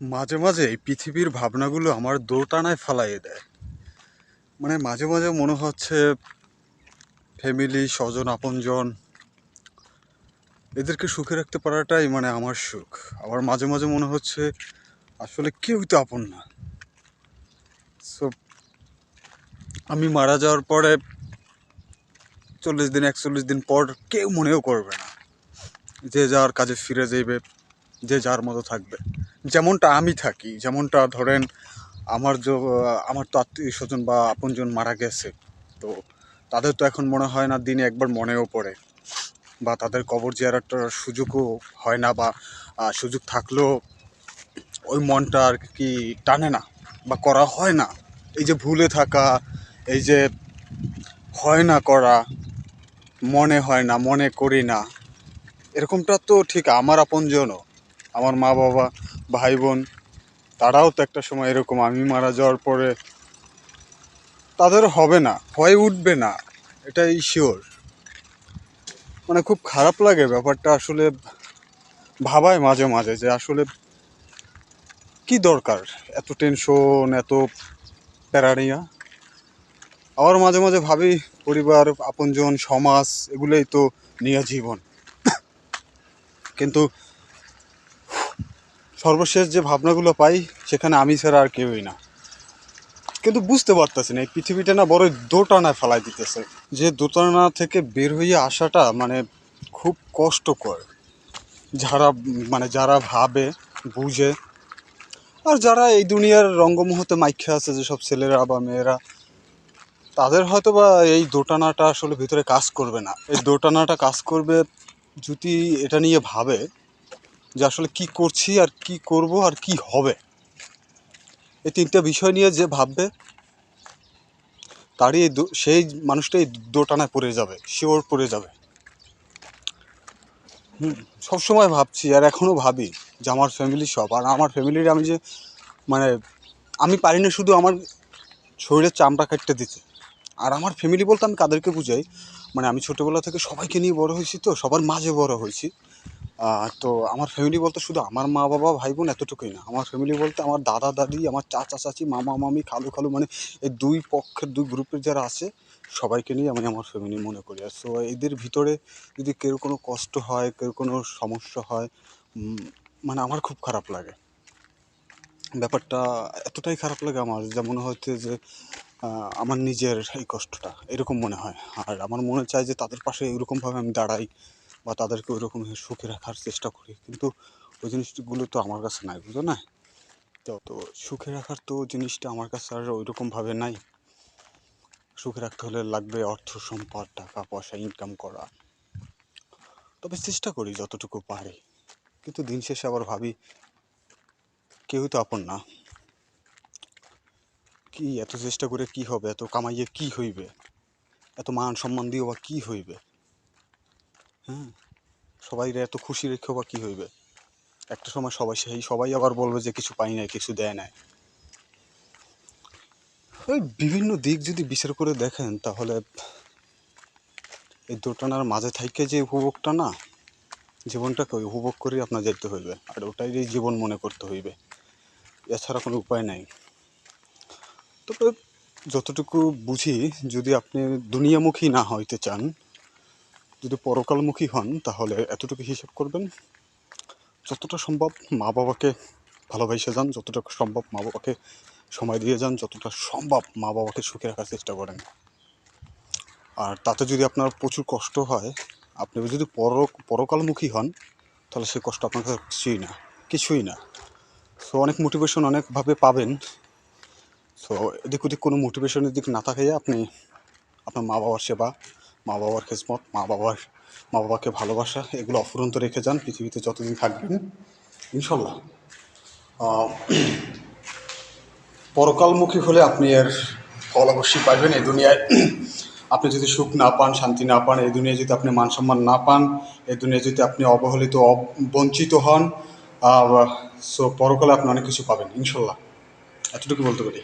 মাঝে মাঝে এই পৃথিবীর ভাবনাগুলো আমার দোটানায় ফালাইয়ে দেয়। মানে মাঝে মাঝে মনে হচ্ছে ফ্যামিলি স্বজন, আপনজন, এদেরকে সুখে রাখতে পারাটাই মানে আমার সুখ। আবার মাঝে মাঝে মনে হচ্ছে আসলে কেউই তো আপন না। সো আমি মারা যাওয়ার পরে চল্লিশ দিন, একচল্লিশ দিন পর কেউ মনেও করবে না। যে যার কাজে ফিরে যাইবে, যে যার মতো থাকবে। যেমনটা আমি থাকি, যেমনটা ধরেন আমার যে, আমার তো আত্মীয় স্বজন বা আপনজন মারা গেছে, তো তাদের তো এখন মনে হয় না দিনে একবার মনেও পড়ে বা তাদের কবর জিয়ারাটার সুযোগও হয় না বা সুযোগ থাকলেও ওই মনটা আর কি টানে না বা করা হয় না। এই যে ভুলে থাকা, এই যে হয় না করা, মনে হয় না, মনে করি না, এরকমটা তো ঠিক আমার আপনজনও, আমার মা বাবা ভাই বোন তারাও তো একটা সময় এরকম আমি মারা যাওয়ার পরে তাদের হবে না হয়ে উঠবে না, এটাই শিওর মানে খুব খারাপ লাগে ব্যাপারটা আসলে ভাবায় মাঝে মাঝে যে আসলে কি দরকার, এত টেনশন এত প্যারানিয়া। আবার মাঝে মাঝে ভাবি পরিবার, আপনজন, সমাজ, এগুলোই তো নিয়ে জীবন। কিন্তু সর্বশেষ যে ভাবনাগুলো পাই, সেখানে আমি ছাড়া আর কেউই না। কিন্তু বুঝতে পারতেছি না, এই পৃথিবীটা না বড় দোটানায় ফেলাই দিতেছে। যে দোটানা থেকে বের হয়ে আসাটা মানে খুব কষ্টকর। যারা মানে যারা ভাবে, বুঝে, আর যারা এই দুনিয়ার রঙ্গমুহূর্তে মাইখে আছে যেসব ছেলেরা বা মেয়েরা, তাদের হয়তো বা এই দোটানাটা আসলে ভিতরে কাজ করবে না। এই দোটানাটা কাজ করবে যদি এটা নিয়ে ভাবে যে আসলে কি করছি আর কি করব আর কি হবে। এই তিনটা বিষয় নিয়ে যে ভাববে, তারই সেই মানুষটাই দোটানায় পড়ে যাবে, শিওর পড়ে যাবে। হুম সবসময় ভাবছি আর এখনও ভাবি যে আমার ফ্যামিলি সব। আর আমার ফ্যামিলির আমি যে মানে আমি পারি না শুধু আমার শরীরের চামড়া কাটতে দিতে। আর আমার ফ্যামিলি বলতে আমি কাদেরকে বুঝাই মানে আমি ছোটোবেলা থেকে সবাইকে নিয়ে বড় হয়েছি তো, সবার মাঝে বড় হয়েছি। তো আমার ফ্যামিলি বলতে শুধু আমার মা বাবা, ভাই বোন এতটুকুই না। আমার ফ্যামিলি বলতে আমার দাদা, দাদি, আমার চাচা, চাচি, মামা, মামি, খালু খালু মানে এই দুই পক্ষের, দুই গ্রুপের যারা আছে, সবাইকে নিয়ে আমি আমার ফ্যামিলি মনে করি। আর সো এদের ভিতরে যদি কেউ কোনো কষ্ট হয়, কেউ কোনো সমস্যা হয় মানে আমার খুব খারাপ লাগে। ব্যাপারটা এতটাই খারাপ লাগে আমার, যে মনে হচ্ছে যে আমার নিজের এই কষ্টটা, এরকম মনে হয়। আর আমার মনে চায় যে তাদের পাশে এরকমভাবে আমি দাঁড়াই। বা তাদেরকে ওইরকম সুখে রাখার চেষ্টা করি। কিন্তু ওই জিনিসগুলো তো আমার কাছে নাই বুঝো না? তো তো সুখে রাখার তো জিনিসটা আমার কাছে আর ওইরকমভাবে নাই। সুখে রাখতে হলে লাগবে অর্থ সম্পদ, টাকা, পয়সা ইনকাম করা। তবে চেষ্টা করি যতটুকু পারি। কিন্তু দিন শেষে আবার ভাবি, কেউ তো আপন না। কি এত চেষ্টা করে কি হবে? এত কামাইয়ে কি হইবে? এত মান সম্মান দিয়েও বা কি হইবে? হ্যাঁ সবাই এত খুশি রেখেও বা কি হইবে? একটা সময় সবাই সেই, সবাই আবার বলবে যে কিছু পাই নাই, কিছু দেয় নাই। ওই বিভিন্ন দিক যদি বিচার করে দেখেন, তাহলে এই দুটানার মাঝে থাইকে যে উপভোগটা না, জীবনটাকে উপভোগ করে আপনার যেতে হইবে। আর ওটাই জীবন মনে করতে হইবে, এছাড়া কোনো উপায় নাই। তবে যতটুকু বুঝি, যদি আপনি দুনিয়ামুখী না হইতে চান যদি পরকালমুখী হন, তাহলে এতটুকু হিসেব করবেন, যতটা সম্ভব মা বাবাকে ভালোবাসে যান, যতটা সম্ভব মা বাবাকে সময় দিয়ে যান, যতটা সম্ভব মা বাবাকে সুখে রাখার চেষ্টা করেন। আর তাতে যদি আপনার প্রচুর কষ্ট হয়, আপনি যদি পর, পরকালমুখী হন, তাহলে সেই কষ্ট আপনার কাছে কিছুই না কিছুই না। সো অনেক মোটিভেশন অনেকভাবে পাবেন। সো এদিক ওদিক কোনো মোটিভেশনের দিক না থাকে আপনি আপনার মা বাবার সেবা মা বাবার খেসমত মা বাবার, মা বাবাকে ভালোবাসা, এগুলো অফুরন্ত রেখে যান, পৃথিবীতে যতদিন থাকবেন, ইনশাল্লাহ। পরকালমুখী হলে আপনি এর ফল অবশ্যই পাইবেন এই দুনিয়ায়। আপনি যদি সুখ না পান, শান্তি না পান, এই দুনিয়ায় যদি আপনি মান সম্মান না পান, এই দুনিয়ায় যদি আপনি অবহেলিত বঞ্চিত হন সো পরকালে আপনি অনেক কিছু পাবেন, ইনশাল্লাহ। এতটুকু বলতে পারি।